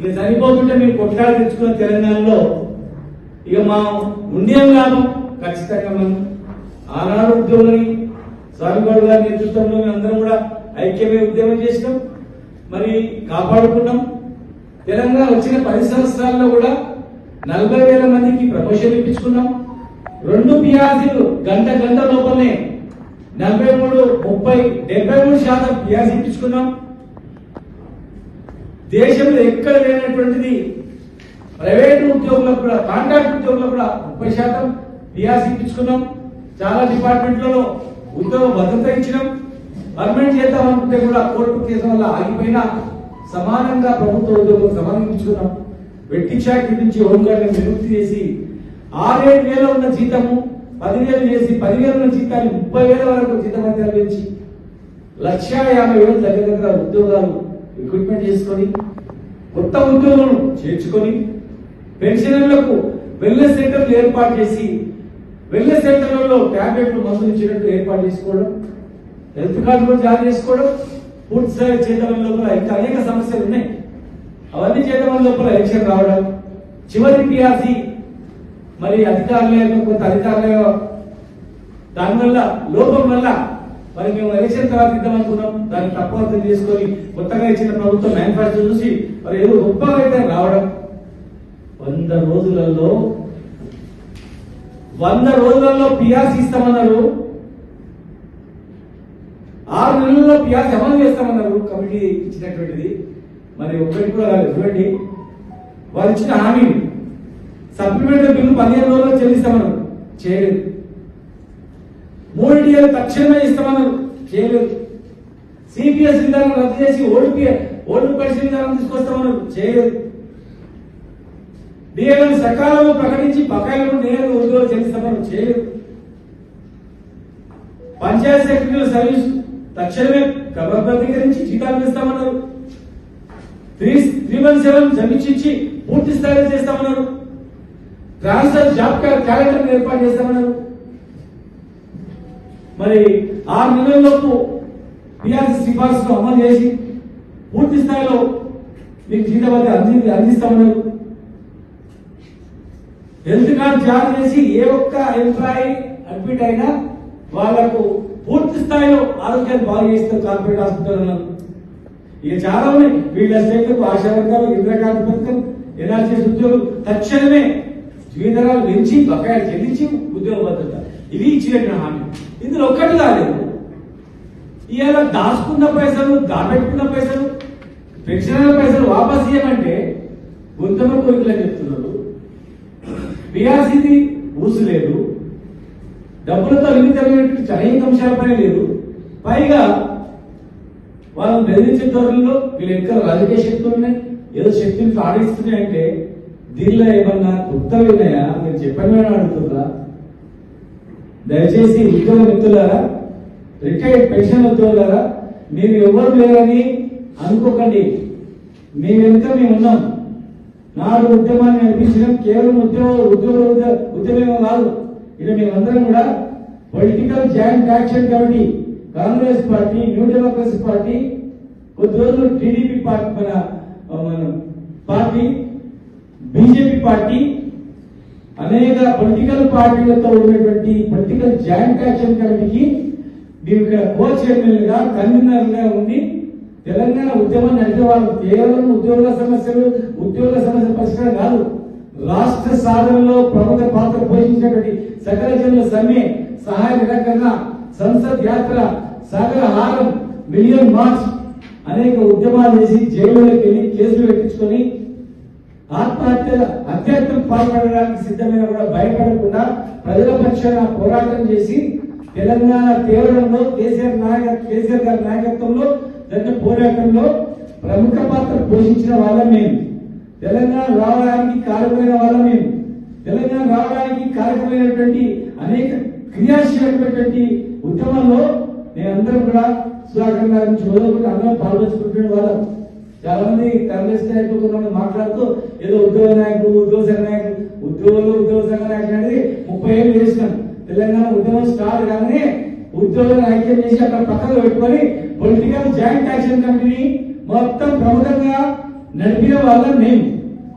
ఇక చనిపోతుంటే మేము కొట్లాడి తెచ్చుకున్న తెలంగాణలో ఇక మా ఉండేం లాభం ఖచ్చితంగా మనం ఆనాడు ఉద్యోగులని సారుగౌడ్ గారి నేతృత్వంలో మేము అందరం కూడా ఐక్యమే ఉద్యమం చేసినాం మరి కాపాడుకున్నాం. తెలంగాణ వచ్చిన పది సంవత్సరాల్లో కూడా నలభై వేల మందికి ప్రమోషన్ ఇప్పించుకున్నాం. రెండు పిఆర్సీలు గంట గంట లోపలనే నలభై మూడు ముప్పై డెబ్బై మూడు శాతం పిఆర్సీ ఇప్పించుకున్నాం. దేశంలో ఎక్కడ లేనటువంటిది ప్రైవేట్ ఉద్యోగులకు కూడా కాంట్రాక్ట్ ఉద్యోగులకు కూడా ముప్పై శాతం పిఆర్సీ ఇప్పించుకున్నాం. చాలా డిపార్ట్మెంట్లలో ఉద్యోగ భద్రత ఇచ్చినాం. పర్మనెంట్ చేద్దాం అనుకుంటే కూడా కోర్టు కేసు వల్ల ఆగిపోయినా సమానంగా ప్రభుత్వ ఉద్యోగులకు సమానం వెట్టి చాకరీ నుంచి హోంగార్డులను నివృత్తి చేసి ఆరేడు వేల ఉన్న జీతము పదివేలు చేసి పదివేల ఉన్న జీతాన్ని ముప్పై వేల వరకు జీతం పెంచి లక్ష యాభై వేలు దగ్గర దగ్గర ఉద్యోగాలు రిక్రూట్మెంట్ చేసుకొని కొత్త ఉద్యోగులను చేర్చుకొని పెన్షనర్లకు వెల్నెస్ సెంటర్లు ఏర్పాటు చేసి వెల్నెస్ సెంటర్లలో ట్యాబ్లెట్లు మందులు ఇచ్చినట్టు ఏర్పాటు చేసుకోవడం హెల్త్ కార్డు కూడా జారీ చేసుకోవడం పూర్తి స్థాయి చేయడం లోపల ఇంకా అనేక సమస్యలు ఉన్నాయి. అవన్నీ చేయడం లోపల ఎలక్షన్ రావడం చివరి పిఆర్సీ మరి అధికారుల కొంత అధికారుల దానివల్ల లోపం వల్ల మరి మేము ఎలక్షన్ తర్వాత ఇద్దాం అనుకున్నాం దాన్ని తప్పు అర్థం చేసుకొని కొత్తగా ఇచ్చిన ప్రభుత్వం మేనిఫెస్టో చూసి మరి ఏదో గొప్పగా అయితే రావడం. వంద రోజులలో వంద రోజులలో పిఆర్సీ ఇస్తామన్నారు. ఆరు నెలల్లో పిఆర్సీ అమలు చేస్తామన్నారు కమిటీ ఇచ్చినటువంటిది. మరి ఒక్కటి కూడా కాదు చూడండి. వారు ఇచ్చిన హామీ సప్లిమెంటరీ బిల్లు పదిహేను రోజుల్లో చెల్లిస్తామన్నారు. చేయలేదు. మూడు టీఏలు తక్షణమే ఇస్తామన్నారు. చేయలేదు సిపిఎస్ విధానం రద్దు చేసి ఓడిపి ఓల్డ్ పరిశీలన విధానం తీసుకొస్తామన్నారు. చేయలేదు. డిఎల్ఎం సకాలంలో ప్రకటించి బకాయిలను నేరుగా ఉద్యోగం చెల్లిస్తామన్నారు. చేయలేదు. పంచాయత్ సెక్రటరీల సర్వీస్ తక్షణమే క్రమబద్ధీకరించి జీతాలు ఇస్తామన్నారు త్రీ త్రీ వన్ సెవెన్ సమీక్షించి పూర్తి స్థాయిలో చేస్తామన్నారు. ట్రాన్స్ఫర్ జాబ్ క్యాలెండర్ ఏర్పాటు చేస్తామన్నారు. మరి ఆరు నెలల్లోపు పిఆర్సీ సిఫార్సులు అమలు చేసి పూర్తి స్థాయిలో మీకు జీతభత్య అంది అందిస్తామన్నారు హెల్త్ కార్డు జారీ చేసి ఏ ఒక్క ఎంప్లాయీ అడ్మిట్ అయినా వాళ్ళకు పూర్తి స్థాయిలో ఆరోగ్యాన్ని బాగు చేస్తారు కార్పొరేట్ హాస్పిటల్ ఇక చాలా ఉన్నాయి. వీళ్ళ స్టేట్లకు ఆశా వర్గాలు ఇంద్రకాంతి పథకం ఎన్ఆర్సీఎస్ ఉద్యోగులు తక్షణమే జీవితరాలు పెంచి బకాయిలు చెల్లించి ఉద్యోగ భద్రత. ఇది ఇచ్చినట్టు హామీ. ఇందులో ఒక్కటి కాలేదు ఇవాళ దాచుకున్న పైసలు దాపెట్టుకున్న పైసలు పెన్షనర్ల పైసలు వాపస్ ఇవ్వమంటే గొంతమ కోరికలు చెప్తున్నారు పిఆర్సీది ఊసు లేదు. డబ్బులతో వినితమైనటువంటి అనేక అంశాలపై లేదు. పైగా వాళ్ళని బెదిరించే ధోరణిలో వీళ్ళు ఎక్కడ రాజకీయ శక్తులు ఉన్నాయి. ఏదో శక్తిని సాధిస్తున్నాయి అంటే దీనిలో ఏమన్నా కొత్తవి ఉన్నాయా? మీరు చెప్పండి అడుగుతుందా? దయచేసి ఉద్యోగ మిత్రులారా రిటైర్డ్ పెన్షన్ ఉద్యోగులారా మీరు ఎవరు లేరని అనుకోకండి. మీ వెనుక మేము ఉన్నాం నాడు ఉద్యమాన్ని నడిపించడం కేవలం ఉద్యోగ ఉద్యోగ ఉద్యమం కాదు. ఇది మేమందరం కూడా political joint action committee Congress party new democracy party కొద్ది రోజులు టీడీపీ పార్టీ మన పార్టీ బీజేపీ పార్టీ అనేక పొలిటికల్ పార్టీలతో ఉన్నటువంటి పొలిటికల్ జాయింట్ యాక్షన్ కమిటీకి మీరు ఇక్కడ కో చైర్మన్గా కన్వీనర్గా ఉండి తెలంగాణ ఉద్యమం నడిపే వాళ్ళు. కేవలం ఉద్యోగుల సమస్యలు ఉద్యోగుల సమస్య పరిష్కారం కాదు. రాష్ట్ర సాధనలో ప్రముఖ పాత్ర పోషించినటువంటి సకల జనుల సమ్మె సహాయ నిరాకరణ సంసద్ యాత్ర సాగర హారం మిలియన్ మార్చ్ అనేక ఉద్యమాలు చేసి జైలులోకి వెళ్ళి కేసులు పెట్టించుకొని ఆత్మహత్య హత్యాత్మకు పాల్పడడానికి సిద్ధమైన కూడా భయపడకుండా ప్రజల పక్షాన పోరాటం చేసి తెలంగాణ తీవ్రంలో కేసీఆర్ నాయక కేసీఆర్ గారి నాయకత్వంలో జరిగిన పోరాటంలో ప్రముఖ పాత్ర పోషించిన వాళ్ళం మేము తెలంగాణ రావడానికి కారకమైన వాళ్ళం మేము తెలంగాణ రావడానికి కారకమైనటువంటి అనేక క్రియాశీలమైనటువంటి ఉద్యమంలో మేమందరం కూడా సుధాకర్ గారి నుంచి మొదలుకొని అందరం పాల్పంచుకుంటున్న వాళ్ళం. చాలా మంది కాంగ్రెస్ నాయకులు కొంతమంది మాట్లాడుతూ ఏదో ఉద్యోగ నాయకుడు ఉద్యోగ సంఘ నాయకుడు ఉద్యోగులు ఉద్యోగ సంఘ నాయకుడు అనేది ముప్పై ఏళ్ళు చేసినాం. తెలంగాణ ఉద్యమం స్టార్ట్ కానీ ఉద్యోగులను ఐక్యం చేసి అక్కడ పక్కన పెట్టుకొని పొలిటికల్ జాయింట్ యాక్షన్ కమిటీని మొత్తం ప్రముఖంగా నడిపిన వాళ్ళం మేము.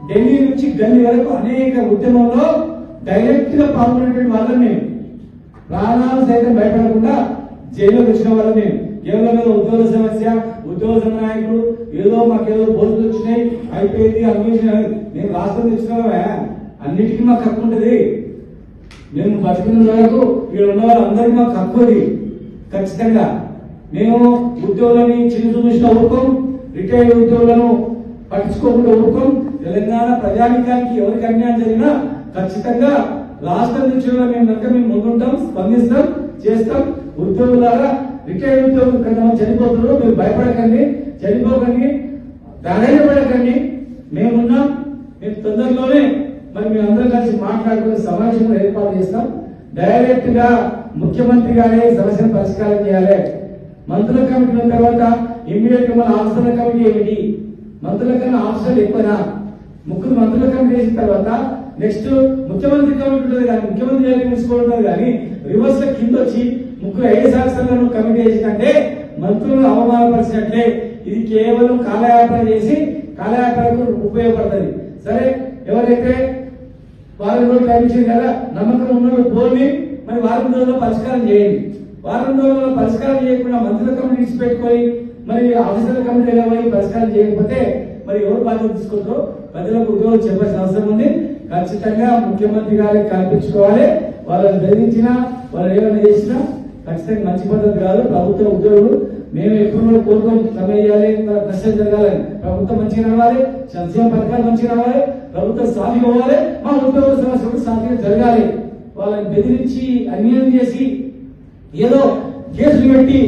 ఢిల్లీ నుంచి గల్లీ వరకు అనేక ఉద్యమంలో డైరెక్ట్గా పాల్గొనేటువంటి వాళ్ళం మేము. ప్రాణాలు సైతం భయపడకుండా జైల్లో వచ్చిన వాళ్ళం మేము. కేవలం ఏదో ఉద్యోగ సమస్య ఉద్యోగ సంఘ నాయకుడు ఏదో మాకేదో పోస్టులు వచ్చినాయి అయిపోయింది అన్వేషణ నేను రాష్ట్రం తెచ్చుకోవా అన్నిటికీ మాకు హక్కు ఉంటుంది. మేము బతికిన వరకు ఇక్కడ ఉన్న వాళ్ళందరికీ మాకు హక్కు అది. ఖచ్చితంగా. మేము ఉద్యోగులని చిన్న చూసిన ఊరుకోం రిటైర్డ్ ఉద్యోగులను పట్టించుకోకుండా ఊరుకోం. తెలంగాణ ప్రజానికానికి ఎవరికి అన్యాయం జరిగినా ఖచ్చితంగా రాష్ట్రం నుంచి మేము కనుక మేము ముందుంటాం స్పందిస్తాం చేస్తాం. ఉద్యోగులారా రిటైర్డ్ ఉద్యోగులు చనిపోతున్నారు. మీరు భయపడకండి చనిపోకండి ధైర్యపడకండి మేమున్నాం మేము తొందరలోనే మరి మేము అందరం కలిసి మాట్లాడుకునే సమావేశం ఏర్పాటు చేస్తాం. డైరెక్ట్గా ముఖ్యమంత్రి గారే సమస్యను పరిష్కారం చేయాలి. మంత్రుల కమిటీ ఉన్న తర్వాత ఇమ్మీడియట్గా మన ఆఫీసర్ల కమిటీ ఏమిటి? మంత్రుల కన్నా ఆఫీసర్లు ఎక్కువనా? ముగ్గురు మంత్రుల కమిటీ వేసిన తర్వాత నెక్స్ట్ ముఖ్యమంత్రి కమిటీ ఉంటుంది కానీ ముఖ్యమంత్రి గారికి తీసుకోవడం కానీ రివర్స్లో కింద వచ్చి ముగ్గురు ఏ శాస్త్రాలను కమిటీ వేసినట్టే మంత్రులను అవమానపరిచినట్లే. ఇది కేవలం కాలయాపన చేసి కాలయాపనకు ఉపయోగపడుతుంది. సరే ఎవరైతే వారం రోజులు లభించింది కదా నమ్మకం ఉన్న పోని మరి వారం రోజుల్లో పరిష్కారం చేయండి. వారం రోజుల్లో పరిష్కారం చేయకుండా మంత్రుల కమిటీ పెట్టుకొని మరి ఆఫీసర్ల కమిటీలో పోయి పరిష్కారం చేయకపోతే మరి ఎవరు బాధ్యత తీసుకుంటారో? ప్రజలకు ఉద్యోగం చెప్పాల్సిన అవసరం ఉంది. ఖచ్చితంగా ముఖ్యమంత్రి గారికి కల్పించుకోవాలి. వాళ్ళని ధరించినా వాళ్ళు ఏమైనా చేసినా ఖచ్చితంగా మంచి పద్ధతి కాదు. ప్రభుత్వ ఉద్యోగులు మేము ఎప్పుడు కోరుకోం సమ్మె చేయాలి కష్టం జరగాలని. ప్రభుత్వం మంచిగా రావాలి సంక్షేమ పథకాలు మంచిగా రావాలి ప్రభుత్వం సాధ్యం అవ్వాలి మా ఉద్యోగ సమస్యలు సాధ్యం జరగాలి. వాళ్ళని బెదిరించి అన్యాయం చేసి ఏదో కేసులు పెట్టి